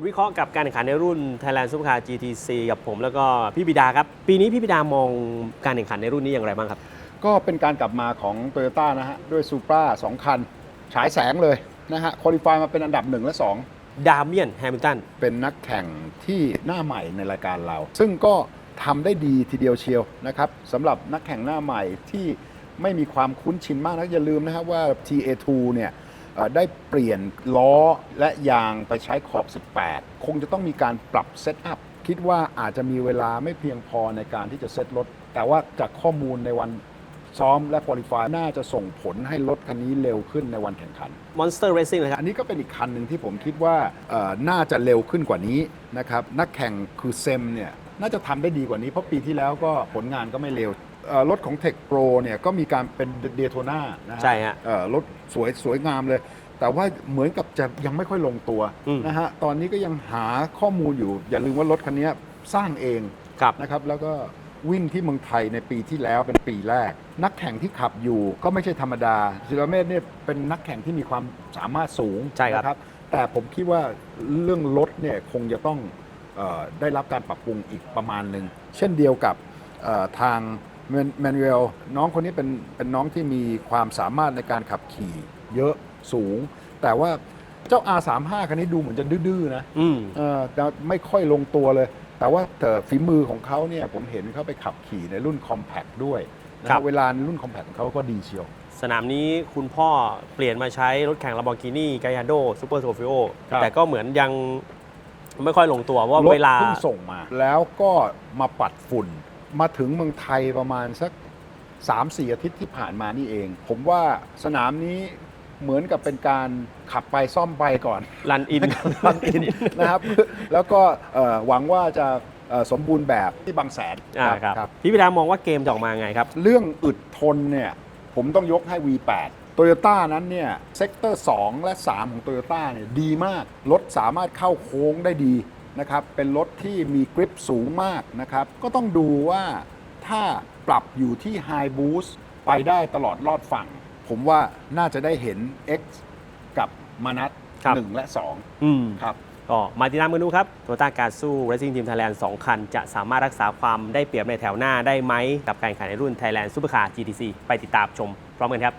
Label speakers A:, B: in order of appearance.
A: ทวิเคราะห์กับการแข่งขันในรุ่น Thailand Supercar GTC กับผมแล้วก็พี่บิดาครับ ปีนี้พี่บิดามองการแข่งขันในรุ่นนี้อย่างไรบ้างครับ
B: ก็เป็นการกลับมาของ t o y ยต้นะฮะ ด้วยซูปรา2คัน ฉายแสงเลยนะฮะคุริฟายมาเป็นอันดับ 1 และ
A: ดาเมียนแฮมิลตัน
B: 2เป็นนักแข่งที่หน้าใหม่ในรายการเรา ซึ่งก็ทำได้ดีทีเดียวเชียวนะครับสำหรับนักแข่งหน้าใหม่ที่ไม่มีความคุ้นชินมากนะอย่าลืมนะครับว่า TA2 เนี่ยเอ่อ ได้เปลี่ยนล้อและยางไปใช้ขอบ 18 คงจะต้องมีการปรับเซตอัพคิดว่าอาจจะมีเวลาไม่เพียงพอในการที่จะเซตรถ แต่ว่าจากข้อมูลในวันซ้อมและคุริฟายน่าจะส่งผลให้รถคันนี้เร็วขึ้นในวันแข่งขัน
A: Monster Racing นะครับ
B: อันนี้ก็เป็นอีกคันหนึ่งที่ผมคิดว่าเอ่อน่าจะเร็วขึ้นกว่านี้นะครับ นักแข่งคือเซมเนี่ยน่าจะทำได้ดีกว่านี้เพราะปีที่แล้วก็ผลงานก็ไม่เร็วเอ่อ รถของ Tech Pro เนี่ยก็มีการเป็นเดโทนานะฮะ
A: ใช่ฮะ
B: เอ่อรถสวยสวยงามเลย แต่ว่าเหมือนกับจะยังไม่ค่อยลงตัว
A: อืม
B: นะฮะตอนนี้ก็ยังหาข้อมูลอยู่ อย่าลืมว่ารถคันนี้สร้างเอง
A: ครับ
B: นะครับแล้วก็วิ่งที่เมืองไทยในปีที่แล้วเป็นปีแรก นักแข่งที่ขับอยู่ก็ไม่ใช่ธรรมดาศิลเมธเนี่ยเป็นนักแข่งที่มีความสามารถสูง
A: ใช่ครับ
B: นะแต่ผมคิดว่าเรื่องรถเนี่ยคงจะต้องเออได้รับการปรับปรุงอีกประมาณหนึ่งเช่นเดียวกับเอ่อทาง แมนเวลน้องคนนี้เป็นเป็นน้องที่มีความสามารถในการขับขี่เยอะสูง แต่ว่าเจ้า R35 คันนี้ดูเหมือนจะดื้อๆนะ
A: อืม
B: เออแต่ไม่ค่อยลงตัวเลย แต่ว่าแต่ฝีมือของเขาเนี่ยผมเห็นเขาไปขับขี่ในรุ่น Compact ด้วยนะค
A: ครั
B: รับบเวลาในรุ่น Compact ของเขาก็ดีเชียว
A: สนามนี้คุณพ่อเปลี่ยนมาใช้รถแข่ง Lamborghini Gallardo Super Trofeo
B: ครับ
A: แต่ก็เหมือนยังไม่ค่อยลงตัวเพราะว่าร
B: ถ
A: เวลา
B: เพิ่งส่งมา แล้วก็มาปัดฝุ่น มาถึงเมืองไทยประมาณสัก3-4อาทิตย์ที่ผ่านมานี่เอง ผมว่าสนามนี้เหมือนกับเป็นการขับไปซ่อมไปก่อน
A: รันอิน
B: บางอินนะครับ แล้วก็เอ่อหวังว่าจะเอ่อสมบูรณ์แบบที่บางแสน
A: อ่าครับพี่พิดามองว่าเกมจะออกมาไงครับ
B: เรื่องอึดทนเนี่ยผมต้องยกให้ V8 โตโยต้านั้นเนี่ยเซกเตอร์ 2 และ 3 ของโตโยต้าเนี่ยดีมาก รถสามารถเข้าโค้งได้ดี นะครับเป็นรถที่มีกริปสูงมากนะครับ ก็ต้องดูว่าถ้าปรับอยู่ที่ High Boost ไปได้ตลอดรอดฝั่ง ผมว่าน่าจะได้เห็น X กับมานัท
A: ครับ
B: 1และ
A: อืม
B: 2ครับ
A: ก็มาติดตามกันดูครับโตต้าการสู้ Racing Team Thailand 2 คัน จะสามารถรักษาความได้เปรียบในแถวหน้าได้ไหม กับการแข่งขันในรุ่น Thailand Supercar GTC ไปติดตามชมพร้อมกันครับ